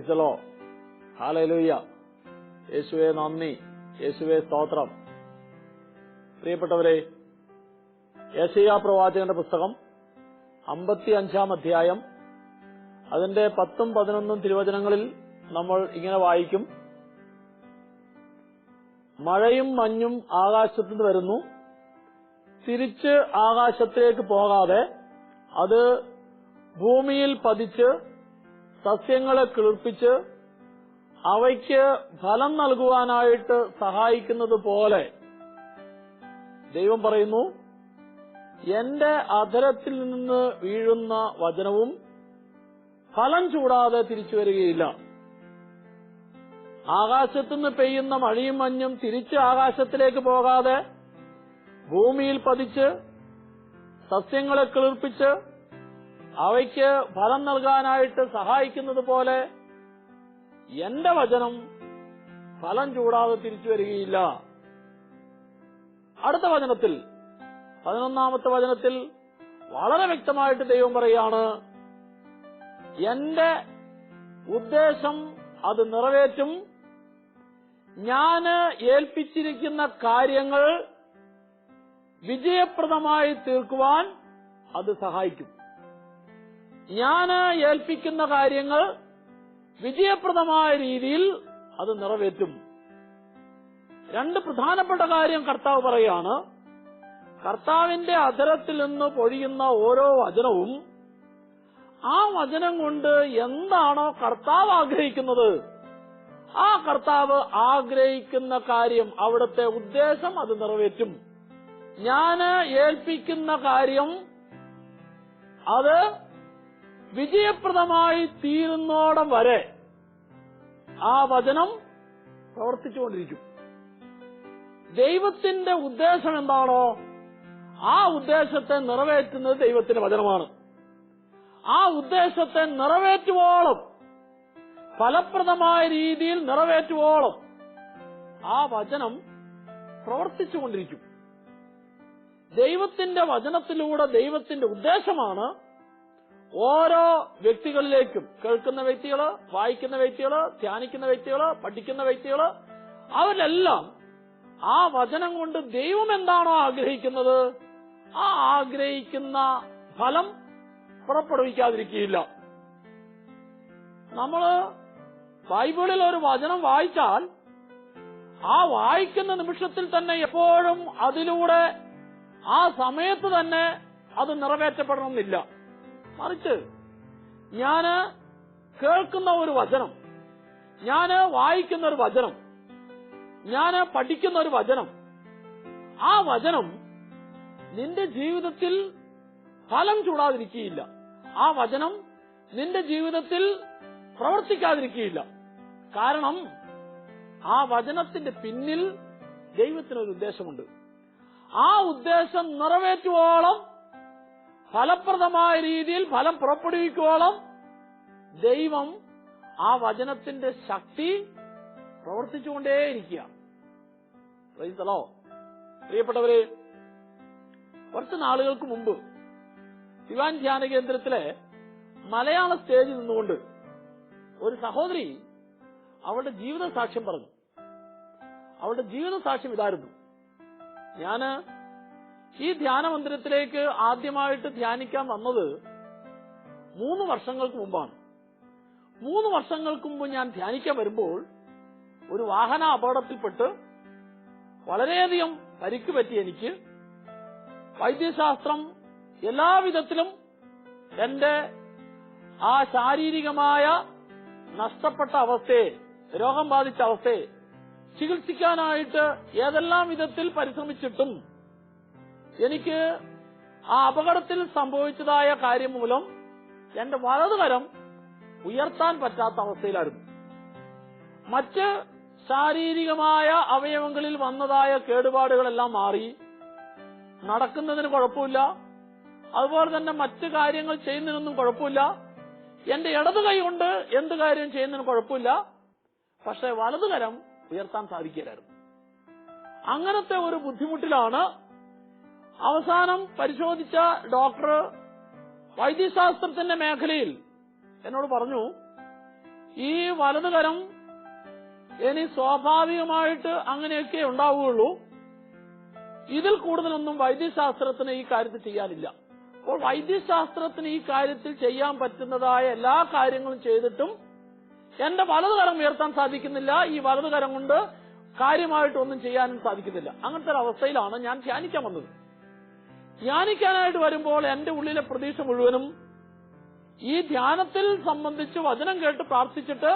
പ്രൈസലോ hallelujah യേശുവെ നന്ദി. യേശുവെ സ്തോത്രം. പ്രിയപ്പെട്ടവരെ യേശയ്യ പ്രവാചകന്റെ പുസ്തകം അമ്പത്തി അഞ്ചാം അധ്യായം. അതിന്റെ പത്തും പതിനൊന്നും തിരുവചനങ്ങളിൽ നമ്മൾ ഇങ്ങനെ വായിക്കും. മഴയും മഞ്ഞും ആകാശത്തുനിന്ന് വരുന്നു. തിരിച്ച് ആകാശത്തേക്ക് പോകാതെ അത് ഭൂമിയിൽ പതിച്ച് സസ്യങ്ങളെ കിളിർപ്പിച്ച് അവയ്ക്ക് ഫലം നൽകുവാനായിട്ട് സഹായിക്കുന്നത് പോലെ ദൈവം പറയുന്നു എന്റെ അധരത്തിൽ നിന്ന് വീഴുന്ന വചനവും ഫലം ചൂടാതെ തിരിച്ചു വരികയില്ല. ആകാശത്തുനിന്ന് പെയ്യുന്ന മഴയും മഞ്ഞും തിരിച്ച് ആകാശത്തിലേക്ക് പോകാതെ ഭൂമിയിൽ പതിച്ച് സസ്യങ്ങളെ കിളിർപ്പിച്ച് അവയ്ക്ക് ഫലം നൽകാനായിട്ട് സഹായിക്കുന്നത് പോലെ എന്റെ വചനം ഫലം ചൂടാതെ തിരിച്ചു വരികയില്ല. അടുത്ത വചനത്തിൽ പതിനൊന്നാമത്തെ വചനത്തിൽ വളരെ വ്യക്തമായിട്ട് ദൈവം പറയാണ് എന്റെ ഉദ്ദേശം അത് നിറവേറ്റും. ഞാൻ ഏൽപ്പിച്ചിരിക്കുന്ന കാര്യങ്ങൾ വിജയപ്രദമായി തീർക്കുവാൻ അത് സഹായിക്കും. ഞാൻ ഏൽപ്പിക്കുന്ന കാര്യങ്ങൾ വിജയപ്രദമായ രീതിയിൽ അത് നിറവേറ്റും. രണ്ട് പ്രധാനപ്പെട്ട കാര്യം കർത്താവ് പറയാണ്. കർത്താവിന്റെ അധരത്തിൽ നിന്ന് പൊഴിയുന്ന ഓരോ വചനവും ആ വചനം കൊണ്ട് എന്താണോ കർത്താവ് ആഗ്രഹിക്കുന്നത്? ആ കർത്താവ് ആഗ്രഹിക്കുന്ന കാര്യം അവിടുത്തെ ഉദ്ദേശം അത് നിറവേറ്റും. ഞാൻ ഏൽപ്പിക്കുന്ന കാര്യം അത് വിജയപ്രദമായി തീരുന്നോടം വരെ ആ വചനം പ്രവർത്തിച്ചുകൊണ്ടിരിക്കും. ദൈവത്തിന്റെ ഉദ്ദേശം എന്താണോ ആ ഉദ്ദേശത്തെ നിറവേറ്റുന്നത് ദൈവത്തിന്റെ വചനമാണ്. ആ ഉദ്ദേശത്തെ നിറവേറ്റുവോളം ഫലപ്രദമായ രീതിയിൽ നിറവേറ്റുവോളം ആ വചനം പ്രവർത്തിച്ചുകൊണ്ടിരിക്കും. ദൈവത്തിന്റെ വചനത്തിലൂടെ ദൈവത്തിന്റെ ഉദ്ദേശമാണ് ഓരോ വ്യക്തികളിലേക്കും കേൾക്കുന്ന വ്യക്തികൾ വായിക്കുന്ന വ്യക്തികൾ ധ്യാനിക്കുന്ന വ്യക്തികൾ പഠിക്കുന്ന വ്യക്തികൾ അവരെല്ലാം ആ വചനം കൊണ്ട് ദൈവം എന്താണോ ആഗ്രഹിക്കുന്നത് ആ ആഗ്രഹിക്കുന്ന ഫലം പുറപ്പെടുവിക്കാതിരിക്കുകയില്ല. നമ്മൾ ബൈബിളിൽ ഒരു വചനം വായിച്ചാൽ ആ വായിക്കുന്ന നിമിഷത്തിൽ തന്നെ എപ്പോഴും അതിലൂടെ ആ സമയത്ത് തന്നെ അത് നിറവേറ്റപ്പെടണമെന്നില്ല. മറിച്ച് ഞാൻ കേൾക്കുന്ന ഒരു വചനം ഞാൻ വായിക്കുന്ന ഒരു വചനം ഞാൻ പഠിക്കുന്ന ഒരു വചനം ആ വചനം നിന്റെ ജീവിതത്തിൽ ഫലം ചൂടാതിരിക്കുകയില്ല. ആ വചനം നിന്റെ ജീവിതത്തിൽ പ്രവർത്തിക്കാതിരിക്കുകയില്ല. കാരണം ആ വചനത്തിന്റെ പിന്നിൽ ദൈവത്തിനൊരു ഉദ്ദേശമുണ്ട്. ആ ഉദ്ദേശം നിറവേറ്റുവോളം ഫലപ്രദമായ രീതിയിൽ ഫലം പുറപ്പെടുവിക്കുവോളം ദൈവം ആ വചനത്തിന്റെ ശക്തി പ്രവർത്തിച്ചുകൊണ്ടേയിരിക്കുക. പ്രൈസലോ പ്രിയപ്പെട്ടവരെ കുറച്ച് നാളുകൾക്ക് മുമ്പ് ദിവാൻ ധ്യാന കേന്ദ്രത്തിലെ മലയാള സ്റ്റേജിൽ നിന്നുകൊണ്ട് ഒരു സഹോദരി അവളുടെ ജീവിത സാക്ഷ്യം പറഞ്ഞു. അവളുടെ ജീവിത സാക്ഷ്യം ഇതായിരുന്നു. ഞാൻ ഈ ധ്യാന മന്ദിരത്തിലേക്ക് ആദ്യമായിട്ട് ധ്യാനിക്കാൻ വന്നത് മൂന്ന് വർഷങ്ങൾക്ക് മുമ്പാണ്. മൂന്ന് വർഷങ്ങൾക്ക് മുമ്പ് ഞാൻ ധ്യാനിക്കാൻ വരുമ്പോൾ ഒരു വാഹന അപകടത്തിൽപ്പെട്ട് വളരെയധികം പരിക്ക് പറ്റി എനിക്ക്. വൈദ്യശാസ്ത്രം എല്ലാവിധത്തിലും എന്റെ ആ ശാരീരികമായ നഷ്ടപ്പെട്ട അവസ്ഥയെ രോഗം ബാധിച്ച അവസ്ഥയെ ചികിത്സിക്കാനായിട്ട് ഏതെല്ലാം വിധത്തിൽ പരിശ്രമിച്ചിട്ടും എനിക്ക് ആ അപകടത്തിൽ സംഭവിച്ചതായ കാര്യം മൂലം എന്റെ വലതുകരം ഉയർത്താൻ പറ്റാത്ത അവസ്ഥയിലായിരുന്നു. മറ്റ് ശാരീരികമായ അവയവങ്ങളിൽ വന്നതായ കേടുപാടുകളെല്ലാം മാറി. നടക്കുന്നതിന് കുഴപ്പമില്ല. അതുപോലെ തന്നെ മറ്റു കാര്യങ്ങൾ ചെയ്യുന്നതിനൊന്നും കുഴപ്പമില്ല. എന്റെ ഇടതു കൈ കൊണ്ട് എന്ത് കാര്യം ചെയ്യുന്നതിന് കുഴപ്പമില്ല. പക്ഷെ വലതുകരം ഉയർത്താൻ സാധിക്കില്ലായിരുന്നു. അങ്ങനത്തെ ഒരു ബുദ്ധിമുട്ടിലാണ് അവസാനം പരിശോധിച്ച ഡോക്ടർ വൈദ്യശാസ്ത്രത്തിന്റെ മേഖലയിൽ എന്നോട് പറഞ്ഞു ഈ വലതുകരം ഇനി സ്വാഭാവികമായിട്ട് അങ്ങനെയൊക്കെ ഉണ്ടാവുകയുള്ളൂ. ഇതിൽ കൂടുതലൊന്നും വൈദ്യശാസ്ത്രത്തിന് ഈ കാര്യത്തിൽ ചെയ്യാനില്ല. അപ്പോൾ വൈദ്യശാസ്ത്രത്തിന് ഈ കാര്യത്തിൽ ചെയ്യാൻ പറ്റുന്നതായ എല്ലാ കാര്യങ്ങളും ചെയ്തിട്ടും എന്റെ വലതുകരം ഉയർത്താൻ സാധിക്കുന്നില്ല. ഈ വലതുകരം കൊണ്ട് കാര്യമായിട്ടൊന്നും ചെയ്യാനും സാധിക്കുന്നില്ല. അങ്ങനത്തെ ഒരു അവസ്ഥയിലാണ് ഞാൻ ധ്യാനിക്കാൻ വന്നത്. ധ്യാനിക്കാനായിട്ട് വരുമ്പോൾ എന്റെ ഉള്ളിലെ പ്രതീക്ഷ മുഴുവനും ഈ ധ്യാനത്തിൽ സംബന്ധിച്ച് വചനം കേട്ട് പ്രാർത്ഥിച്ചിട്ട്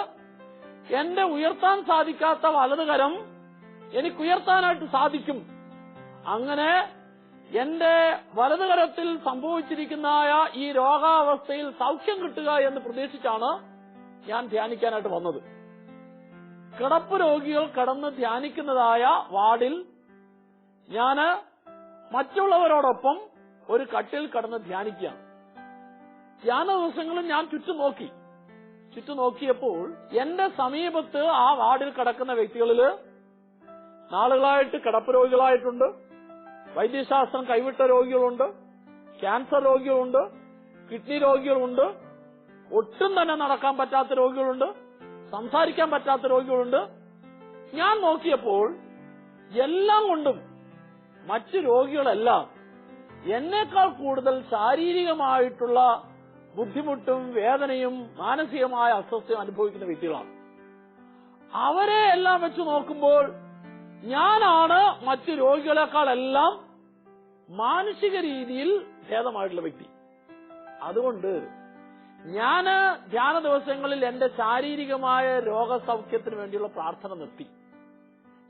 എന്റെ ഉയർത്താൻ സാധിക്കാത്ത വലതുകരം എനിക്ക് ഉയർത്താനായിട്ട് സാധിക്കും. അങ്ങനെ എന്റെ വലതുകരത്തിൽ സംഭവിച്ചിരിക്കുന്ന ഈ രോഗാവസ്ഥയിൽ സൗഖ്യം കിട്ടുക എന്ന് പ്രതീക്ഷിച്ചാണ് ഞാൻ ധ്യാനിക്കാനായിട്ട് വന്നത്. കിടപ്പ് രോഗികൾ കടന്ന് ധ്യാനിക്കുന്നതായ വാർഡിൽ ഞാൻ മറ്റുള്ളവരോടൊപ്പം ഒരു കട്ടിൽ കടന്ന് ധ്യാനിക്കുകയാണ്. ധ്യാന ദിവസങ്ങളും ഞാൻ ചുറ്റും നോക്കി ചുറ്റും നോക്കിയപ്പോൾ എന്റെ സമീപത്ത് ആ വാർഡിൽ കിടക്കുന്ന വ്യക്തികളിൽ നാളുകളായിട്ട് കിടപ്പ് രോഗികളായിട്ടുണ്ട്. വൈദ്യശാസ്ത്രം കൈവിട്ട രോഗികളുണ്ട്. ക്യാൻസർ രോഗികളുണ്ട്. കിഡ്നി രോഗികളുണ്ട്. ഒട്ടും തന്നെ നടക്കാൻ പറ്റാത്ത രോഗികളുണ്ട്. സംസാരിക്കാൻ പറ്റാത്ത രോഗികളുണ്ട്. ഞാൻ നോക്കിയപ്പോൾ എല്ലാം കൊണ്ടും മറ്റു രോഗികളെല്ലാം എന്നേക്കാൾ കൂടുതൽ ശാരീരികമായിട്ടുള്ള ബുദ്ധിമുട്ടും വേദനയും മാനസികമായ അസ്വസ്ഥയും അനുഭവിക്കുന്ന വ്യക്തികളാണ്. അവരെ എല്ലാം വെച്ച് നോക്കുമ്പോൾ ഞാനാണ് മറ്റു രോഗികളെക്കാളെല്ലാം മാനസിക രീതിയിൽ ഭേദമായിട്ടുള്ള വ്യക്തി. അതുകൊണ്ട് ഞാൻ ധ്യാന ദിവസങ്ങളിൽ എന്റെ ശാരീരികമായ രോഗസൗഖ്യത്തിന് വേണ്ടിയുള്ള പ്രാർത്ഥന നിർത്തി.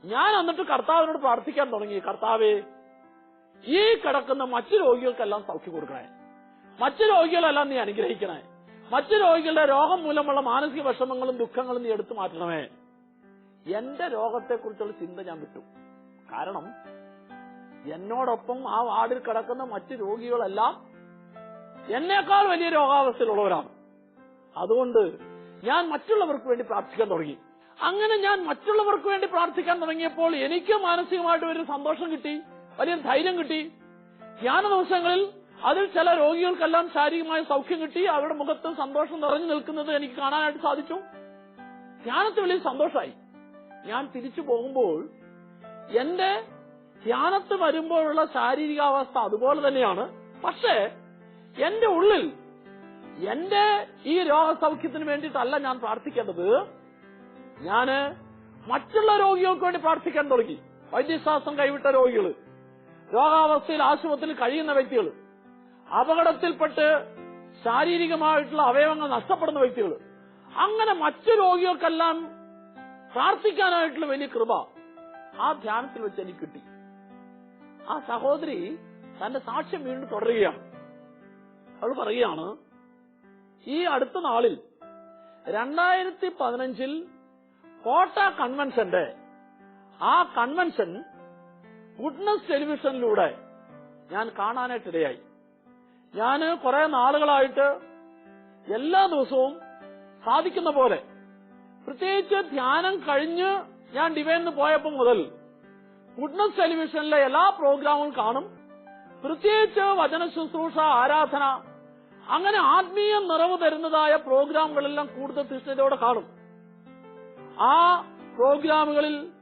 ഞാൻ എന്നിട്ട് കർത്താവിനോട് പ്രാർത്ഥിക്കാൻ തുടങ്ങി. കർത്താവേ ഈ കിടക്കുന്ന മറ്റു രോഗികൾക്കെല്ലാം സൗഖ്യം കൊടുക്കണേ. മറ്റു രോഗികളെല്ലാം നീ അനുഗ്രഹിക്കണേ. മറ്റു രോഗികളുടെ രോഗം മൂലമുള്ള മാനസിക വിഷമങ്ങളും ദുഃഖങ്ങളും നീ എടുത്തു മാറ്റണമേ. എന്റെ രോഗത്തെക്കുറിച്ചുള്ള ചിന്ത ഞാൻ വിട്ടു. കാരണം എന്നോടൊപ്പം ആ വാർഡിൽ കിടക്കുന്ന മറ്റു രോഗികളെല്ലാം എന്നേക്കാൾ വലിയ രോഗാവസ്ഥയിലുള്ളവരാണ്. അതുകൊണ്ട് ഞാൻ മറ്റുള്ളവർക്ക് വേണ്ടി പ്രാർത്ഥിക്കാൻ തുടങ്ങി. അങ്ങനെ ഞാൻ മറ്റുള്ളവർക്ക് വേണ്ടി പ്രാർത്ഥിക്കാൻ തുടങ്ങിയപ്പോൾ എനിക്ക് മാനസികമായിട്ട് ഒരു സന്തോഷം കിട്ടി വലിയ ധൈര്യം കിട്ടി. ധ്യാന ദിവസങ്ങളിൽ അതിൽ ചില രോഗികൾക്കെല്ലാം ശാരീരികമായ സൗഖ്യം കിട്ടി. അവരുടെ മുഖത്ത് സന്തോഷം നിറഞ്ഞു നിൽക്കുന്നത് എനിക്ക് കാണാനായിട്ട് സാധിച്ചു. ധ്യാനത്തിൽ വലിയ സന്തോഷമായി. ഞാൻ തിരിച്ചു പോകുമ്പോൾ എന്റെ ധ്യാനത്ത് വരുമ്പോഴുള്ള ശാരീരികാവസ്ഥ അതുപോലെ തന്നെയാണ്. പക്ഷേ എന്റെ ഉള്ളിൽ എന്റെ ഈ രോഗസൗഖ്യത്തിന് വേണ്ടിയിട്ടല്ല ഞാൻ പ്രാർത്ഥിക്കേണ്ടത്. ഞാൻ മറ്റുള്ള രോഗികൾക്ക് വേണ്ടി പ്രാർത്ഥിക്കാൻ തുടങ്ങി. വൈദ്യശാസ്ത്രം കൈവിട്ട രോഗികൾ രോഗാവസ്ഥയിൽ ആശുപത്രിയിൽ കഴിയുന്ന വ്യക്തികൾ അപകടത്തിൽപ്പെട്ട് ശാരീരികമായിട്ടുള്ള അവയവങ്ങൾ നഷ്ടപ്പെടുന്ന വ്യക്തികൾ അങ്ങനെ മറ്റു രോഗികൾക്കെല്ലാം പ്രാർത്ഥിക്കാനായിട്ടുള്ള വലിയ കൃപ ആ ധ്യാനത്തിൽ വെച്ച് എനിക്ക് കിട്ടി. ആ സഹോദരി തന്റെ സാക്ഷ്യം വീണ്ടും തുടരുകയാണ്. അവൾ പറയുകയാണ് ഈ അടുത്ത നാളിൽ രണ്ടായിരത്തി പതിനഞ്ചിൽ കോട്ട കൺവെൻഷന്റെ ആ കൺവെൻഷൻ ഗുഡ്നസ് ടെലിവിഷനിലൂടെ ഞാൻ കാണാനായിട്ടിടയായി. ഞാൻ കുറെ നാളുകളായിട്ട് എല്ലാ ദിവസവും സാധിക്കുന്ന പോലെ പ്രത്യേകിച്ച് ധ്യാനം കഴിഞ്ഞ് ഞാൻ ഡിവൈനിന് പോയപ്പോൾ മുതൽ ഗുഡ്നസ് ടെലിവിഷനിലെ എല്ലാ പ്രോഗ്രാമും കാണും. പ്രത്യേകിച്ച് വചന ശുശ്രൂഷ ആരാധന അങ്ങനെ ആത്മീയ നിറവ് തരുന്നതായ പ്രോഗ്രാമുകളെല്ലാം കൂടുതൽ തീഷ്ണതയോടെ കാണും. ആ പ്രോഗ്രാമുകളിൽ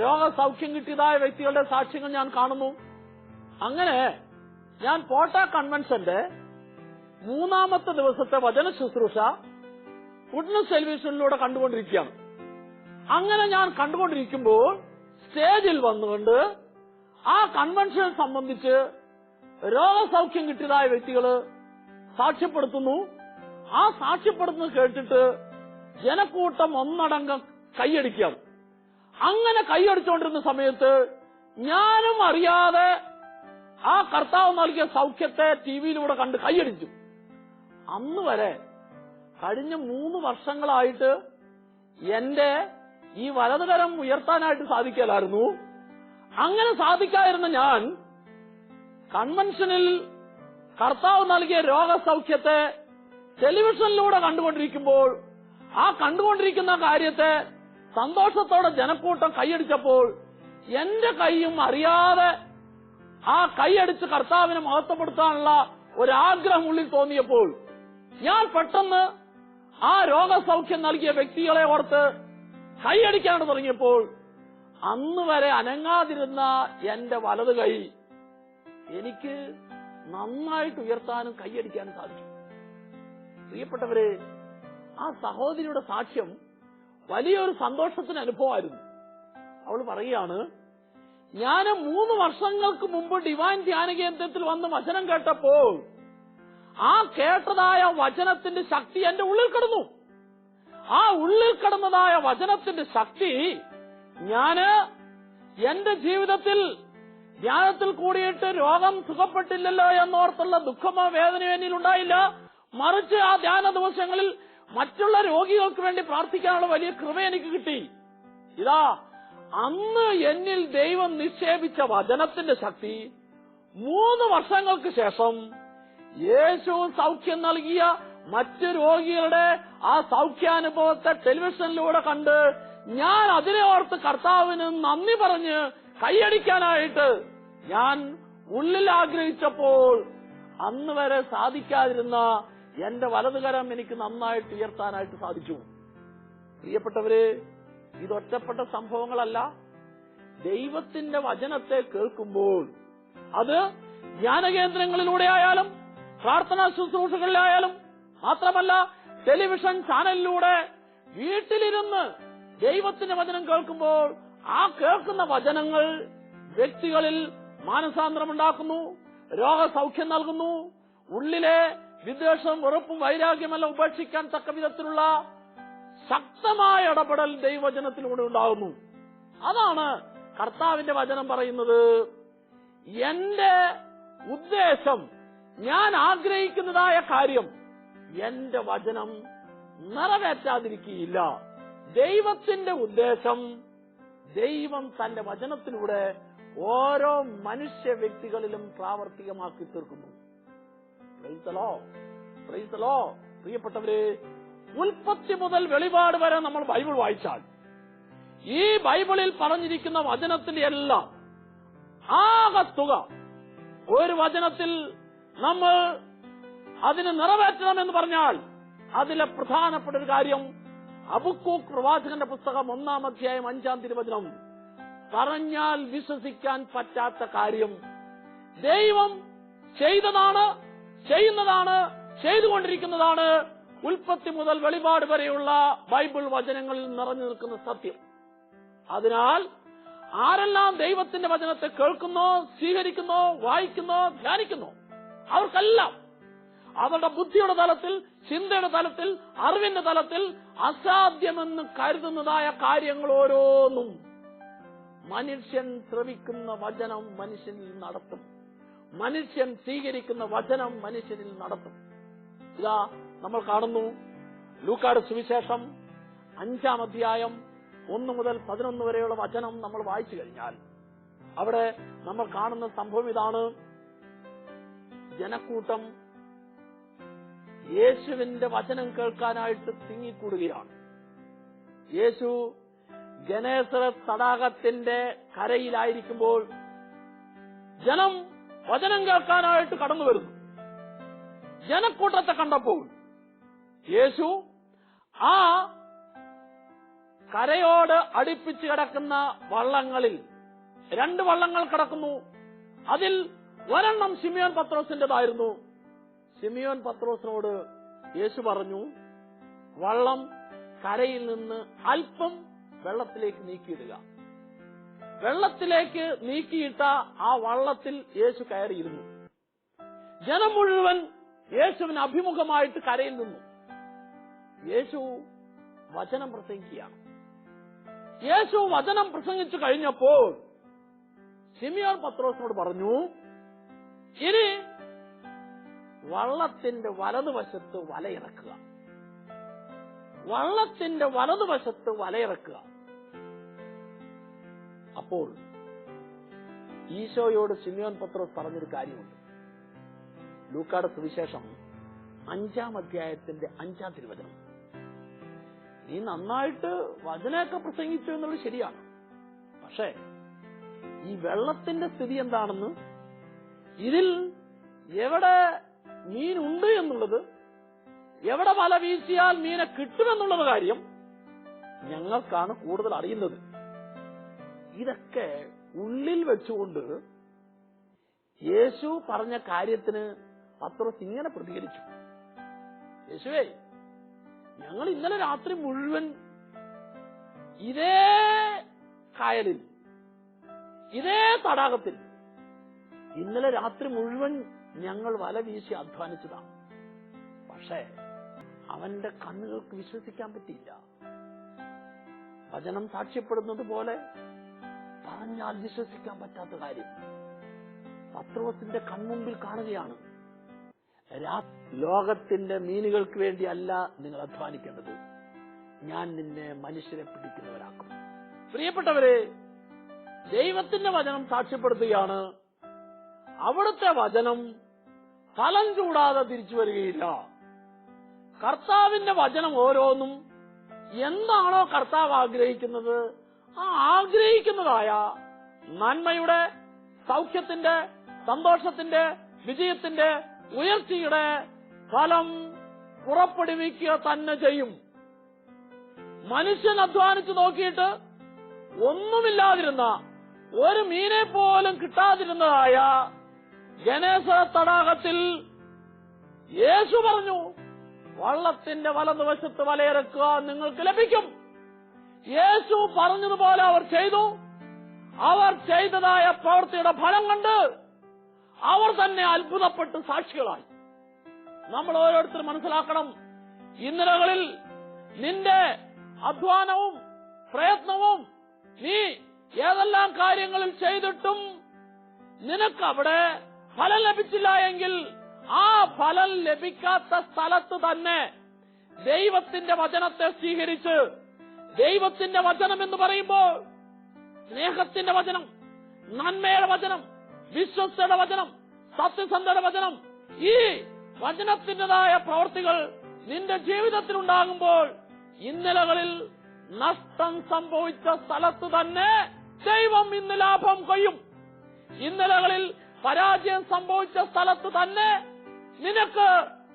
രോഗസൗഖ്യം കിട്ടിയതായ വ്യക്തികളുടെ സാക്ഷ്യങ്ങൾ ഞാൻ കാണുന്നു. അങ്ങനെ ഞാൻ പോട്ട കൺവെൻഷന്റെ മൂന്നാമത്തെ ദിവസത്തെ വചന ശുശ്രൂഷ ഗുഡ്നസ് ടെലിവിഷനിലൂടെ കണ്ടുകൊണ്ടിരിക്കുകയാണ്. അങ്ങനെ ഞാൻ കണ്ടുകൊണ്ടിരിക്കുമ്പോൾ സ്റ്റേജിൽ വന്നുകൊണ്ട് ആ കൺവെൻഷൻ സംബന്ധിച്ച് രോഗസൗഖ്യം കിട്ടിയതായ വ്യക്തികൾ സാക്ഷ്യപ്പെടുത്തുന്നു. ആ സാക്ഷ്യപ്പെടുത്തുന്നത് കേട്ടിട്ട് ജനക്കൂട്ടം ഒന്നടങ്കം കൈയടിക്കുകയാണ് അങ്ങനെ കൈയടിച്ചുകൊണ്ടിരുന്ന സമയത്ത് ഞാനും അറിയാതെ ആ കർത്താവ് നൽകിയ സൗഖ്യത്തെ ടി വിയിലൂടെ കണ്ട് കൈയടിച്ചു. അന്ന് വരെ കഴിഞ്ഞ മൂന്ന് വർഷങ്ങളായിട്ട് എന്റെ ഈ വലതുകരം ഉയർത്താനായിട്ട് സാധിക്കലായിരുന്നു. അങ്ങനെ സാധിക്കാതിരുന്ന ഞാൻ കൺവെൻഷനിൽ കർത്താവ് നൽകിയ രോഗസൗഖ്യത്തെ ടെലിവിഷനിലൂടെ കണ്ടുകൊണ്ടിരിക്കുമ്പോൾ ആ കണ്ടുകൊണ്ടിരിക്കുന്ന കാര്യത്തെ സന്തോഷത്തോടെ ജനക്കൂട്ടം കൈയടിച്ചപ്പോൾ എന്റെ കൈയും അറിയാതെ ആ കൈയടിച്ച് കർത്താവിനെ മഹത്വപ്പെടുത്താനുള്ള ഒരാഗ്രഹം ഉള്ളിൽ തോന്നിയപ്പോൾ ഞാൻ പെട്ടെന്ന് ആ രോഗസൗഖ്യം നൽകിയ വ്യക്തികളെ ഓർത്ത് കൈയടിക്കാൻ തുടങ്ങിയപ്പോൾ അന്ന് വരെ അനങ്ങാതിരുന്ന എന്റെ വലത് കൈ എനിക്ക് നന്നായിട്ട് ഉയർത്താനും കൈയടിക്കാനും സാധിക്കും പ്രിയപ്പെട്ടവരെ ആ സഹോദരിയുടെ സാക്ഷ്യം വലിയൊരു സന്തോഷത്തിന് അനുഭവമായിരുന്നു. അവൾ പറയുകയാണ് ഞാൻ മൂന്ന് വർഷങ്ങൾക്ക് മുമ്പ് ഡിവൈൻ ധ്യാന കേന്ദ്രത്തിൽ വന്ന് വചനം കേട്ടപ്പോൾ ആ കേട്ടതായ വചനത്തിന്റെ ശക്തി എന്റെ ഉള്ളിൽ കിടന്നു. ആ ഉള്ളിൽ കിടന്നതായ വചനത്തിന്റെ ശക്തി ഞാൻ എന്റെ ജീവിതത്തിൽ ധ്യാനത്തിൽ കൂടിയിട്ട് രോഗം സുഖപ്പെട്ടില്ലല്ലോ എന്നോർത്തുള്ള ദുഃഖമോ വേദനയോ എന്നിൽ ഉണ്ടായില്ല മറിച്ച് ആ ധ്യാന ദിവസങ്ങളിൽ മറ്റുള്ള രോഗികൾക്ക് വേണ്ടി പ്രാർത്ഥിക്കാനുള്ള വലിയ കൃപ എനിക്ക് കിട്ടി. ഇതാ അന്ന് എന്നിൽ ദൈവം നിക്ഷേപിച്ച വചനത്തിന്റെ ശക്തി മൂന്ന് വർഷങ്ങൾക്ക് ശേഷം യേശു സൗഖ്യം നൽകിയ മറ്റ് രോഗികളുടെ ആ സൗഖ്യാനുഭവത്തെ ടെലിവിഷനിലൂടെ കണ്ട് ഞാൻ അതിനെ ഓർത്ത് കർത്താവിന് നന്ദി പറഞ്ഞ് കൈയടിക്കാനായിട്ട് ഞാൻ ഉള്ളിൽ ആഗ്രഹിച്ചപ്പോൾ അന്ന് വരെ സാധിക്കാതിരുന്ന എന്റെ വലതുകരം എനിക്ക് നന്നായിട്ട് ഉയർത്താനായിട്ട് സാധിച്ചു. പ്രിയപ്പെട്ടവര് ഇതൊറ്റപ്പെട്ട സംഭവങ്ങളല്ല. ദൈവത്തിന്റെ വചനത്തെ കേൾക്കുമ്പോൾ അത് ധ്യാനകേന്ദ്രങ്ങളിലൂടെ ആയാലും പ്രാർത്ഥനാ ശുശ്രൂഷകളിലായാലും മാത്രമല്ല ടെലിവിഷൻ ചാനലിലൂടെ വീട്ടിലിരുന്ന് ദൈവത്തിന്റെ വചനം കേൾക്കുമ്പോൾ ആ കേൾക്കുന്ന വചനങ്ങൾ വ്യക്തികളിൽ മാനസാന്തരമുണ്ടാക്കുന്നു രോഗസൗഖ്യം നൽകുന്നു ഉള്ളിലെ വിദ്വേഷവും ഉറപ്പും വൈരാഗ്യമെല്ലാം ഉപേക്ഷിക്കാൻ തക്ക വിധത്തിലുള്ള ശക്തമായ ഇടപെടൽ ദൈവവചനത്തിലൂടെ ഉണ്ടാകുന്നു. അതാണ് കർത്താവിന്റെ വചനം പറയുന്നത്. എന്റെ ഉദ്ദേശം ഞാൻ ആഗ്രഹിക്കുന്നതായ കാര്യം എന്റെ വചനം നിറവേറ്റാതിരിക്കുകയില്ല. ദൈവത്തിന്റെ ഉദ്ദേശം ദൈവം തന്റെ വചനത്തിലൂടെ ഓരോ മനുഷ്യ വ്യക്തികളിലും പ്രാവർത്തികമാക്കി തീർക്കുന്നു. പ്രിയപ്പെട്ടവരെ ഉൽപ്പത്തി മുതൽ വെളിപാട് വരെ നമ്മൾ ബൈബിൾ വായിച്ചാൽ ഈ ബൈബിളിൽ പറഞ്ഞിരിക്കുന്ന വചനത്തിന്റെ എല്ലാം ആകത്തുക ഒരു വചനത്തിൽ നമ്മൾ അതിന് നിറവേറ്റണമെന്ന് പറഞ്ഞാൽ അതിലെ പ്രധാനപ്പെട്ട ഒരു കാര്യം അബുക്കൂക്ക് പ്രവാചകന്റെ പുസ്തകം ഒന്നാം അധ്യായം അഞ്ചാം തിരുവചനം. പറഞ്ഞാൽ വിശ്വസിക്കാൻ പറ്റാത്ത കാര്യം ദൈവം ചെയ്തതാണ് ചെയ്യുന്നതാണ് ചെയ്തുകൊണ്ടിരിക്കുന്നതാണ് ഉൽപ്പത്തി മുതൽ വെളിപാട് വരെയുള്ള ബൈബിൾ വചനങ്ങളിൽ നിറഞ്ഞു നിൽക്കുന്ന സത്യം. അതിനാൽ ആരെല്ലാം ദൈവത്തിന്റെ വചനത്തെ കേൾക്കുന്നോ സ്വീകരിക്കുന്നോ വായിക്കുന്നോ ധ്യാനിക്കുന്നോ അവർക്കെല്ലാം അവരുടെ ബുദ്ധിയുടെ തലത്തിൽ ചിന്തയുടെ തലത്തിൽ അറിവിന്റെ തലത്തിൽ അസാധ്യമെന്ന് കരുതുന്നതായ കാര്യങ്ങൾ ഓരോന്നും മനുഷ്യൻ ശ്രവിക്കുന്ന വചനം മനുഷ്യനിൽ നടത്തും. മനുഷ്യൻ സ്വീകരിക്കുന്ന വചനം മനുഷ്യനിൽ നടത്തും. ഇതാ നമ്മൾ കാണുന്നു. ലൂക്കാട് സുവിശേഷം അഞ്ചാം അധ്യായം ഒന്ന് മുതൽ പതിനൊന്ന് വരെയുള്ള വചനം നമ്മൾ വായിച്ചു കഴിഞ്ഞാൽ അവിടെ നമ്മൾ കാണുന്ന സംഭവം ഇതാണ്. ജനക്കൂട്ടം യേശുവിന്റെ വചനം കേൾക്കാനായിട്ട് തിങ്ങിക്കൂടുകയാണ്. യേശു ഗണേശ്വര തടാകത്തിന്റെ കരയിലായിരിക്കുമ്പോൾ ജനം വചനം കേൾക്കാനായിട്ട് കടന്നു വരുന്നു. ജനക്കൂട്ടത്തെ കണ്ടപ്പോൾ യേശു ആ കരയോട് അടുപ്പിച്ച് കിടക്കുന്ന വള്ളങ്ങളിൽ രണ്ട് വള്ളങ്ങൾ കിടക്കുന്നു. അതിൽ ഒരെണ്ണം സിമിയോൻ പത്രോസിന്റേതായിരുന്നു. സിമിയോൻ പത്രോസിനോട് യേശു പറഞ്ഞു വള്ളം കരയിൽ നിന്ന് അല്പം വെള്ളത്തിലേക്ക് നീക്കിയിടുക. വെള്ളത്തിലേക്ക് നീക്കിയിട്ട ആ വള്ളത്തിൽ യേശു കയറിയിരുന്നു. ജനം മുഴുവൻ യേശുവിന് അഭിമുഖമായിട്ട് കരയിൽ നിന്നു. യേശു വചനം പ്രസംഗിക്കുകയാണ്. യേശു വചനം പ്രസംഗിച്ചു കഴിഞ്ഞപ്പോൾ സിമിയോൻ പത്രോസിനോട് പറഞ്ഞു ഇനി വള്ളത്തിന്റെ വലതുവശത്ത് വലയിറക്കുക. വള്ളത്തിന്റെ വലതുവശത്ത് വലയിറക്കുക. അപ്പോൾ ഈശോയോട് സിമിയോൻ പത്രോസ് പറഞ്ഞൊരു കാര്യമുണ്ട്. ലൂക്കാട് സുവിശേഷം അഞ്ചാം അധ്യായത്തിന്റെ അഞ്ചാം തിരുവചനം. നീ നന്നായിട്ട് വചനമൊക്കെ പ്രസംഗിച്ചു എന്നുള്ളത് ശരിയാണ്. പക്ഷേ ഈ വെള്ളത്തിന്റെ സ്ഥിതി എന്താണെന്ന്? ഇതിൽ എവിടെ മീനുണ്ട് എന്നുള്ളത്? എവിടെ വല വീശിയാൽ മീനെ കിട്ടുമെന്നുള്ളത് കാര്യം ഞങ്ങൾക്കാണ് കൂടുതൽ അറിയുന്നത്. ഇതൊക്കെ ഉള്ളിൽ വെച്ചുകൊണ്ട് യേശു പറഞ്ഞ കാര്യത്തിന് പത്രോസ് ഇങ്ങനെ പ്രതികരിച്ചു. യേശുവേ ഞങ്ങൾ ഇന്നലെ രാത്രി മുഴുവൻ ഇതേ കായലിൽ ഇതേ തടാകത്തിൽ ഇന്നലെ രാത്രി മുഴുവൻ ഞങ്ങൾ വല വീശി അധ്വാനിച്ചതാണ് പക്ഷേ അവന്റെ കണ്ണുകൾക്ക് വിശ്വസിക്കാൻ പറ്റിയില്ല. വചനം സാക്ഷ്യപ്പെടുന്നത് പോലെ പറഞ്ഞാൽ വിശ്വസിക്കാൻ പറ്റാത്ത കാര്യം. പത്രോസിന്റെ കൺമുമ്പിൽ കാണുകയാണ്. ലോകത്തിന്റെ മീനുകൾക്ക് വേണ്ടിയല്ല നിങ്ങൾ അധ്വാനിക്കേണ്ടത്. ഞാൻ നിന്നെ മനുഷ്യരെ പിടിക്കുന്നവരാക്കും. പ്രിയപ്പെട്ടവരെ ദൈവത്തിന്റെ വചനം സാക്ഷ്യപ്പെടുത്തുകയാണ്. അവിടുത്തെ വചനം ഫലം ചൂടാതെ തിരിച്ചു വരികയില്ല. കർത്താവിന്റെ വചനം ഓരോന്നും എന്താണോ കർത്താവ് ആഗ്രഹിക്കുന്നത് ആഗ്രഹിക്കുന്നതായ നന്മയുടെ സൗഖ്യത്തിന്റെ സന്തോഷത്തിന്റെ വിജയത്തിന്റെ ഉയർച്ചയുടെ ഫലം പുറപ്പെടുവിക്കുക തന്നെ ചെയ്യും. മനുഷ്യൻ അധ്വാനിച്ചു നോക്കിയിട്ട് ഒന്നുമില്ലാതിരുന്ന ഒരു മീനെ പോലും കിട്ടാതിരുന്നതായ ഗണേശ തടാകത്തിൽ യേശു പറഞ്ഞു വള്ളത്തിന്റെ വലതുവശത്ത് വലയിറക്കുക നിങ്ങൾക്ക് ലഭിക്കും. യേശു പറഞ്ഞതുപോലെ അവർ ചെയ്തു. അവർ ചെയ്തതായ പ്രവൃത്തിയുടെ ഫലം കണ്ട് അവർ തന്നെ അത്ഭുതപ്പെട്ട് സാക്ഷികളായി. നമ്മൾ ഓരോരുത്തരും മനസ്സിലാക്കണം ഇന്നലകളിൽ നിന്റെ അധ്വാനവും പ്രയത്നവും നീ ഏതെല്ലാം കാര്യങ്ങളിൽ ചെയ്തിട്ടും നിനക്ക് അവിടെ ഫലം ലഭിച്ചില്ല എങ്കിൽ ആ ഫലം ലഭിക്കാത്ത സ്ഥലത്ത് തന്നെ ദൈവത്തിന്റെ വചനത്തെ സ്വീകരിച്ച് ദൈവത്തിന്റെ വചനം എന്ന് പറയുമ്പോൾ സ്നേഹത്തിന്റെ വചനം നന്മയുടെ വചനം വിശ്വസ്തയുടെ വചനം സത്യസന്ധയുടെ വചനം. ഈ വചനത്തിന്റെതായ പ്രവർത്തികൾ നിന്റെ ജീവിതത്തിൽ ഉണ്ടാകുമ്പോൾ ഇന്നലകളിൽ നഷ്ടം സംഭവിച്ച സ്ഥലത്ത് തന്നെ ദൈവം ഇന്ന് ലാഭം കൊയ്യും. ഇന്നലകളിൽ പരാജയം സംഭവിച്ച സ്ഥലത്ത് തന്നെ നിനക്ക്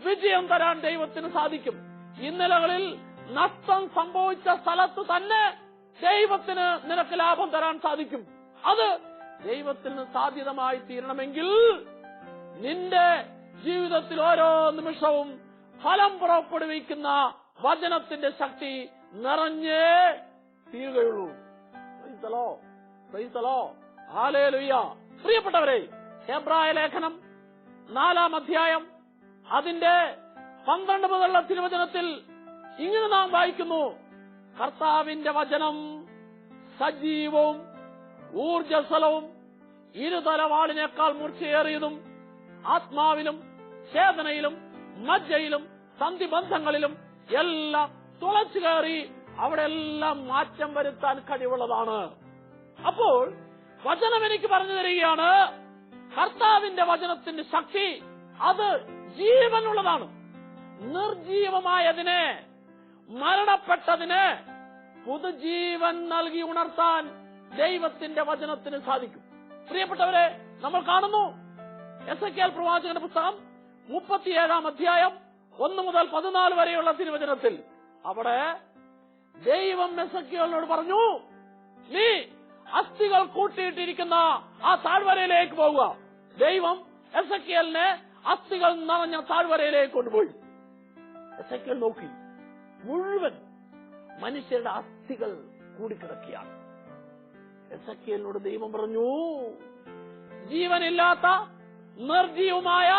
വിജയം തരാൻ ദൈവത്തിന് സാധിക്കും. ഇന്നലകളിൽ നഷ്ടം സംഭവിച്ച സ്ഥലത്ത് തന്നെ ദൈവത്തിന് നിനക്ക് ലാഭം തരാൻ സാധിക്കും. അത് ദൈവത്തിന് സാധ്യതമായി തീരണമെങ്കിൽ നിന്റെ ജീവിതത്തിൽ ഓരോ നിമിഷവും ഫലം പുറപ്പെടുവിക്കുന്ന വചനത്തിന്റെ ശക്തി നിറഞ്ഞേ തീരുകയുള്ളൂ. പ്രിയപ്പെട്ടവരെ ഹെബ്രായ ലേഖനം നാലാം അധ്യായം അതിന്റെ പന്ത്രണ്ട് മുതലുള്ള തിരുവചനത്തിൽ ഇങ്ങനെ നാം വായിക്കുന്നു. കർത്താവിന്റെ വചനം സജീവവും ഊർജസ്വലവും ഇരുതലവാളിനേക്കാൾ മൂർച്ചയേറിയതും ആത്മാവിലും ചേതനയിലും മജ്ജയിലും സന്ധിബന്ധങ്ങളിലും എല്ലാം തുളച്ചു കയറി അവിടെ എല്ലാം മാറ്റം വരുത്താൻ കഴിവുള്ളതാണ്. അപ്പോൾ വചനം എനിക്ക് പറഞ്ഞു തരികയാണ് കർത്താവിന്റെ വചനത്തിന്റെ ശക്തി അത് ജീവനുള്ളതാണ്. നിർജീവമായതിനെ മരണപ്പെട്ടതിന് പുതുജീവൻ നൽകി ഉണർത്താൻ ദൈവത്തിന്റെ വചനത്തിന് സാധിക്കും. പ്രിയപ്പെട്ടവരെ നമ്മൾ കാണുന്നു എസ് എ കെ എൽ പ്രവാചകന്റെ പുസ്തകം മുപ്പത്തിയേഴാം അധ്യായം ഒന്ന് മുതൽ പതിനാല് വരെയുള്ള തിരുവചനത്തിൽ അവിടെ ദൈവം എസ് എ എസക്കിയോളിനോട് പറഞ്ഞു നീ അസ്ഥികൾ കൂട്ടിയിട്ടിരിക്കുന്ന ആ താഴ്വരയിലേക്ക് പോവുക. ദൈവം എസ് എ കെ എല്ലിനെ അസ്ഥികൾ നിറഞ്ഞ താഴ്വരയിലേക്ക് കൊണ്ടുപോയി. എസ് എ കെ എൽ നോക്കി. മുഴുവൻ മനുഷ്യരുടെ അസ്ഥികൾ കൂടിക്കിടക്കുകയാണ്. എസക്കിയലിനോട് ദൈവം പറഞ്ഞു ജീവനില്ലാത്ത നിർജീവമായ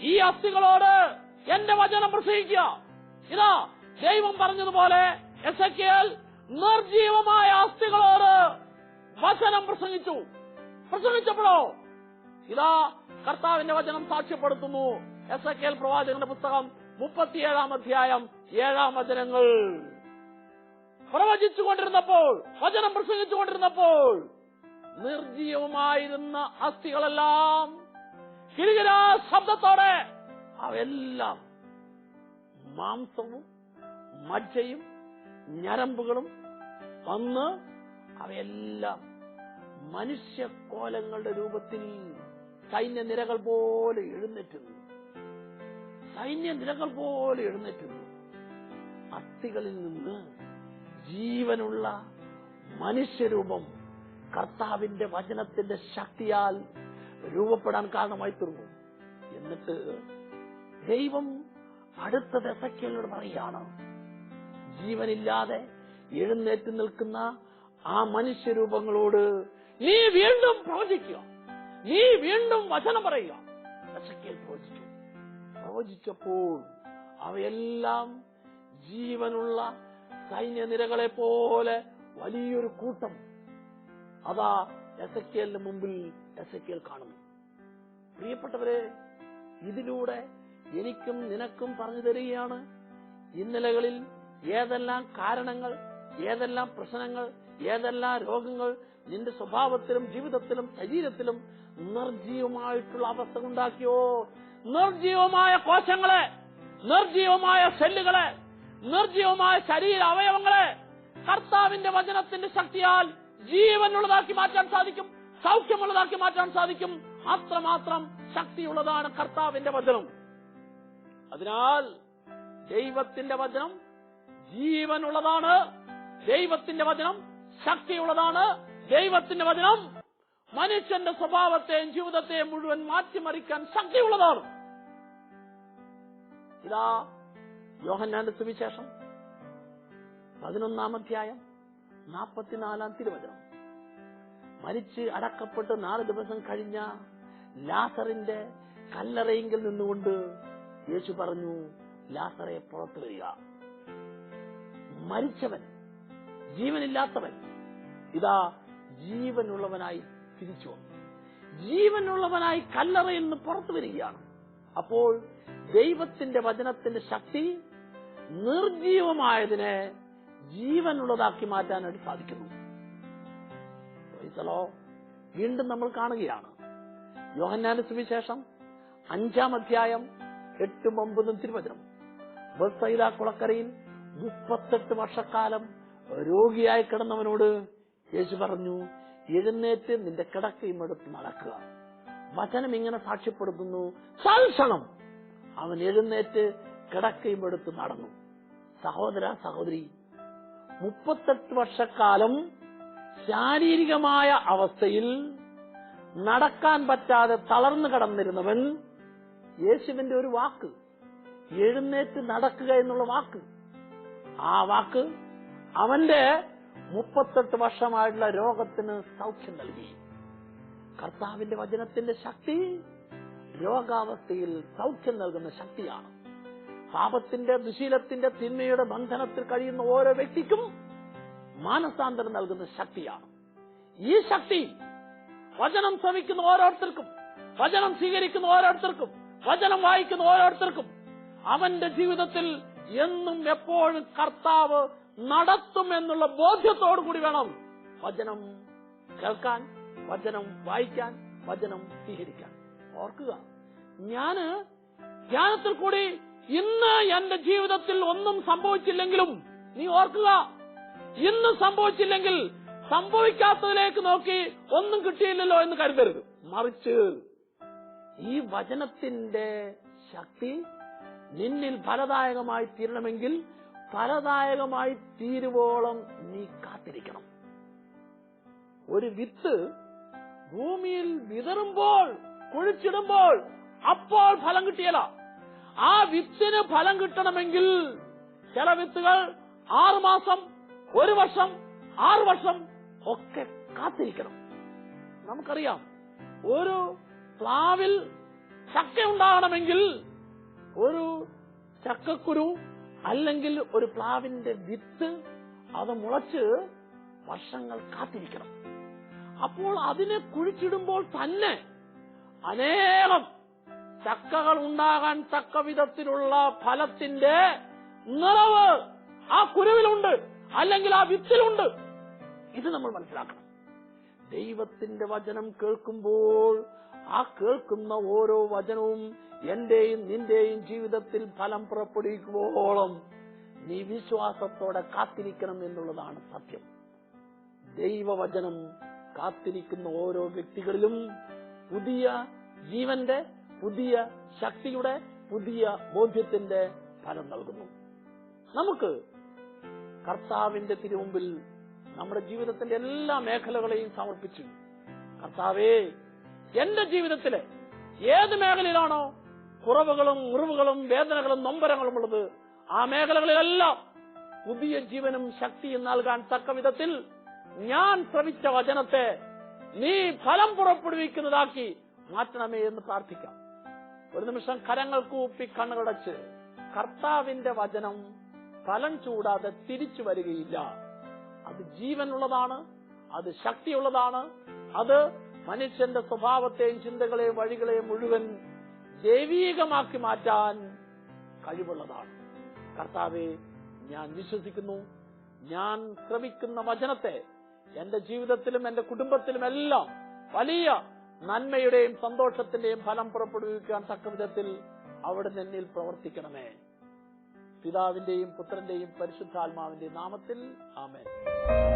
ഈ അസ്ഥികളോട് എന്റെ വചനം പ്രസംഗിക്കുക. ഇതാ ദൈവം പറഞ്ഞതുപോലെ എസക്കിയൽ നിർജീവമായ അസ്ഥികളോട് വചനം പ്രസംഗിച്ചു. പ്രസംഗിച്ചപ്പോഴോ? ഇതാ കർത്താവിന്റെ വചനം സാക്ഷ്യപ്പെടുത്തുന്നു. എസ് എ കെ എൽ പ്രവാചകന്റെ പുസ്തകം മുപ്പത്തിയേഴാം അധ്യായം ഏഴാം വചനങ്ങൾ. പ്രവചിച്ചുകൊണ്ടിരുന്നപ്പോൾ വചനം പ്രസംഗിച്ചുകൊണ്ടിരുന്നപ്പോൾ നിർജീവമായിരുന്ന അസ്ഥികളെല്ലാം കിരികിരാ ശബ്ദത്തോടെ അവയെല്ലാം മാംസവും മജ്ജയും ഞരമ്പുകളും വന്ന് അവയെല്ലാം മനുഷ്യക്കോലങ്ങളുടെ രൂപത്തിൽ സൈന്യനിരകൾ പോലെ എഴുന്നേറ്റുന്നു. സൈന്യ നിരകൾ പോലെ എഴുന്നേറ്റുന്നു അസ്ഥികളിൽ നിന്ന് ജീവനുള്ള മനുഷ്യരൂപം കർത്താവിന്റെ വചനത്തിന്റെ ശക്തിയാൽ രൂപപ്പെടാൻ കാരണമായി തീർന്നു എന്നിട്ട് ദൈവം അടുത്ത ദശക്കലോട് പറയുകയാണ് ജീവനില്ലാതെ എഴുന്നേറ്റ് നിൽക്കുന്ന ആ മനുഷ്യരൂപങ്ങളോട് നീ വീണ്ടും പ്രവചിക്കുക. നീ വീണ്ടും വചനം പറയുക. ദശക്കേൽ പ്രവചിച്ചു. പ്രവചിച്ചപ്പോൾ അവയെല്ലാം ജീവനുള്ള സൈന്യനിരകളെ പോലെ വലിയൊരു കൂട്ടം അതാ എസക്കേലിന് മുമ്പിൽ എസക്കേൽ കാണുന്നു. പ്രിയപ്പെട്ടവരെ ഇതിലൂടെ എനിക്കും നിനക്കും പറഞ്ഞു തരികയാണ്. ഇന്നലകളിൽ ഏതെല്ലാം കാരണങ്ങൾ ഏതെല്ലാം പ്രശ്നങ്ങൾ ഏതെല്ലാം രോഗങ്ങൾ നിന്റെ സ്വഭാവത്തിലും ജീവിതത്തിലും ശരീരത്തിലും നിർജീവമായിട്ടുള്ള അവസ്ഥ ഉണ്ടാക്കിയോ? നിർജീവമായ കോശങ്ങളെ നിർജീവമായ സെല്ലുകളെ നിർജീവമായ ശരീര അവയവങ്ങളെ കർത്താവിന്റെ വചനത്തിന്റെ ശക്തിയാൽ ജീവനുള്ളതാക്കി മാറ്റാൻ സാധിക്കും സൗഖ്യമുള്ളതാക്കി മാറ്റാൻ സാധിക്കും. അത്രമാത്രം ശക്തിയുള്ളതാണ് കർത്താവിന്റെ വചനം. അതിനാൽ ദൈവത്തിന്റെ വചനം ജീവനുള്ളതാണ് ദൈവത്തിന്റെ വചനം ശക്തിയുള്ളതാണ് ദൈവത്തിന്റെ വചനം മനുഷ്യന്റെ സ്വഭാവത്തെയും ജീവിതത്തെയും മുഴുവൻ മാറ്റിമറിക്കാൻ ശക്തിയുള്ളതാണ് ഇതാ യോഹന്നാന്റെ സുവിശേഷം. പതിനൊന്നാം അധ്യായം നാൽപ്പത്തിനാലാം തിരുവചനം. മരിച്ച് അടക്കപ്പെട്ട് നാല് ദിവസം കഴിഞ്ഞ ലാസറിന്റെ കല്ലറയെങ്കിൽ നിന്നുകൊണ്ട് യേശു പറഞ്ഞു ലാസറെ പുറത്തു വരിക. മരിച്ചവൻ ജീവനില്ലാത്തവൻ ഇതാ ജീവനുള്ളവനായി തിരിച്ചു വന്നു. ജീവനുള്ളവനായി കല്ലറയിൽ നിന്ന് പുറത്തു വരികയാണ്. അപ്പോൾ ദൈവത്തിന്റെ വചനത്തിന്റെ ശക്തി നിർജീവമായതിനെ ജീവനുള്ളതാക്കി മാറ്റാനായിട്ട് സാധിക്കുന്നു. വീണ്ടും നമ്മൾ കാണുകയാണ്. യോഹന്നാന്റെ സുവിശേഷം അഞ്ചാം അധ്യായം എട്ടും ഒമ്പതും തിരുവചനം. ബസ്സൈദ കുളക്കരയിൽ മുപ്പത്തെട്ട് വർഷക്കാലം രോഗിയായി കിടന്നവനോട് യേശു പറഞ്ഞു എഴുന്നേറ്റ് നിന്റെ കിടക്കയും എടുത്ത് നടക്കുക. വചനം ഇങ്ങനെ സാക്ഷ്യപ്പെടുത്തുന്നു. സൽക്ഷണം അവൻ എഴുന്നേറ്റ് കിടക്കയും എടുത്ത് നടന്നു. സഹോദര സഹോദരി മുപ്പത്തെട്ട് വർഷക്കാലം ശാരീരികമായ അവസ്ഥയിൽ നടക്കാൻ പറ്റാതെ തളർന്നു കടന്നിരുന്നവൻ യേശുവിന്റെ ഒരു വാക്ക്. എഴുന്നേറ്റ് നടക്കുക എന്നുള്ള വാക്ക്. ആ വാക്ക് അവന്റെ മുപ്പത്തെട്ട് വർഷമായിട്ടുള്ള രോഗത്തിന് സൗഖ്യം നൽകി. കർത്താവിന്റെ വചനത്തിന്റെ ശക്തി രോഗാവസ്ഥയിൽ സൗഖ്യം നൽകുന്ന ശക്തിയാണ്. പാപത്തിന്റെ ദുശീലത്തിന്റെ തിന്മയുടെ ബന്ധനത്തിൽ കഴിയുന്ന ഓരോ വ്യക്തിക്കും മാനസാന്തരം നൽകുന്ന ശക്തിയാണ്. ഈ ശക്തി വചനം ശ്രമിക്കുന്ന ഓരോരുത്തർക്കും വചനം സ്വീകരിക്കുന്ന ഓരോരുത്തർക്കും വചനം വായിക്കുന്ന ഓരോരുത്തർക്കും അവന്റെ ജീവിതത്തിൽ എന്നും എപ്പോഴും കർത്താവ് നടത്തും എന്നുള്ള ബോധ്യത്തോടു കൂടി വേണം വചനം കേൾക്കാൻ വചനം വായിക്കാൻ വചനം സ്വീകരിക്കാൻ. ഓർക്കുക ഞാൻ ധ്യാനത്തിൽ കൂടി ഇന്ന് എന്റെ ജീവിതത്തിൽ ഒന്നും സംഭവിച്ചില്ലെങ്കിലും നീ ഓർക്കുക ഇന്ന് സംഭവിച്ചില്ലെങ്കിൽ സംഭവിക്കാത്തതിലേക്ക് നോക്കി ഒന്നും കിട്ടിയില്ലല്ലോ എന്ന് കരുതരുത്. മറിച്ച് ഈ വചനത്തിന്റെ ശക്തി നിന്നിൽ ഫലദായകമായി തീരണമെങ്കിൽ ഫലദായകമായി തീരുവോളം നീ കാത്തിരിക്കണം. ഒരു വിത്ത് ഭൂമിയിൽ വിതറുമ്പോൾ കുഴിച്ചിടുമ്പോൾ അപ്പോൾ ഫലം കിട്ടിയല്ല ആ വിത്തിന് ഫലം കിട്ടണമെങ്കിൽ ചില വിത്തുകൾ ആറുമാസം ഒരു വർഷം ആറു വർഷം ഒക്കെ കാത്തിരിക്കണം. നമുക്കറിയാം ഒരു പ്ലാവിൽ ചക്ക ഉണ്ടാകണമെങ്കിൽ ഒരു ചക്കക്കുരു അല്ലെങ്കിൽ ഒരു പ്ലാവിന്റെ വിത്ത് അത് മുളച്ച് വർഷങ്ങൾ കാത്തിരിക്കണം. അപ്പോൾ അതിനെ കുഴിച്ചിടുമ്പോൾ തന്നെ അനേകം ചക്കകൾ ഉണ്ടാകാൻ തക്ക വിധത്തിലുള്ള ഫലത്തിന്റെ നിറവ് ആ കുരുവിലുണ്ട് അല്ലെങ്കിൽ ആ വിത്തിലുണ്ട്. ഇത് നമ്മൾ മനസ്സിലാക്കണം. ദൈവത്തിന്റെ വചനം കേൾക്കുമ്പോൾ ആ കേൾക്കുന്ന ഓരോ വചനവും എന്റെയും നിന്റെയും ജീവിതത്തിൽ ഫലം പുറപ്പെടുവിക്കുമ്പോളം നീ വിശ്വാസത്തോടെ കാത്തിരിക്കണം എന്നുള്ളതാണ് സത്യം. ദൈവവചനം കാത്തിരിക്കുന്ന ഓരോ വ്യക്തികളിലും പുതിയ ജീവന്റെ പുതിയ ശക്തിയുടെ പുതിയ ബോധ്യത്തിന്റെ ഫലം നൽകുന്നു. നമുക്ക് കർത്താവിന്റെ തിരുമുമ്പിൽ നമ്മുടെ ജീവിതത്തിന്റെ എല്ലാ മേഖലകളെയും സമർപ്പിച്ചു കർത്താവേ എന്റെ ജീവിതത്തിലെ ഏത് മേഖലയിലാണോ കുറവുകളും മുറിവുകളും വേദനകളും നൊമ്പരങ്ങളും ഉള്ളത് ആ മേഖലകളിലെല്ലാം പുതിയ ജീവനും ശക്തിയും നൽകാൻ തക്ക വിധത്തിൽ ഞാൻ ശ്രമിച്ച വചനത്തെ നീ ഫലം പുറപ്പെടുവിക്കുന്നതാക്കി മാറ്റണമേ എന്ന് പ്രാർത്ഥിക്കാം. ഒരു നിമിഷം കരങ്ങൾ കൂപ്പി കണ്ണുകളടച്ച് കർത്താവിന്റെ വചനം ഫലം ചൂടാതെ തിരിച്ചു വരികയില്ല. അത് ജീവനുള്ളതാണ് അത് ശക്തിയുള്ളതാണ് അത് മനുഷ്യന്റെ സ്വഭാവത്തെയും ചിന്തകളെയും വഴികളെയും മുഴുവൻ ദൈവീകമാക്കി മാറ്റാൻ കഴിവുള്ളതാണ്. കർത്താവെ ഞാൻ വിശ്വസിക്കുന്നു. ഞാൻ ശ്രമിക്കുന്ന വചനത്തെ എന്റെ ജീവിതത്തിലും എന്റെ കുടുംബത്തിലും എല്ലാം വലിയ നന്മയുടെയും സന്തോഷത്തിന്റെയും ഫലം പുറപ്പെടുവിക്കാൻ തക്ക വിധത്തിൽ അവിടെ എന്നിൽ പ്രവർത്തിക്കണമേ. പിതാവിന്റെയും പുത്രന്റെയും പരിശുദ്ധാത്മാവിന്റെയും നാമത്തിൽ ആമേൻ.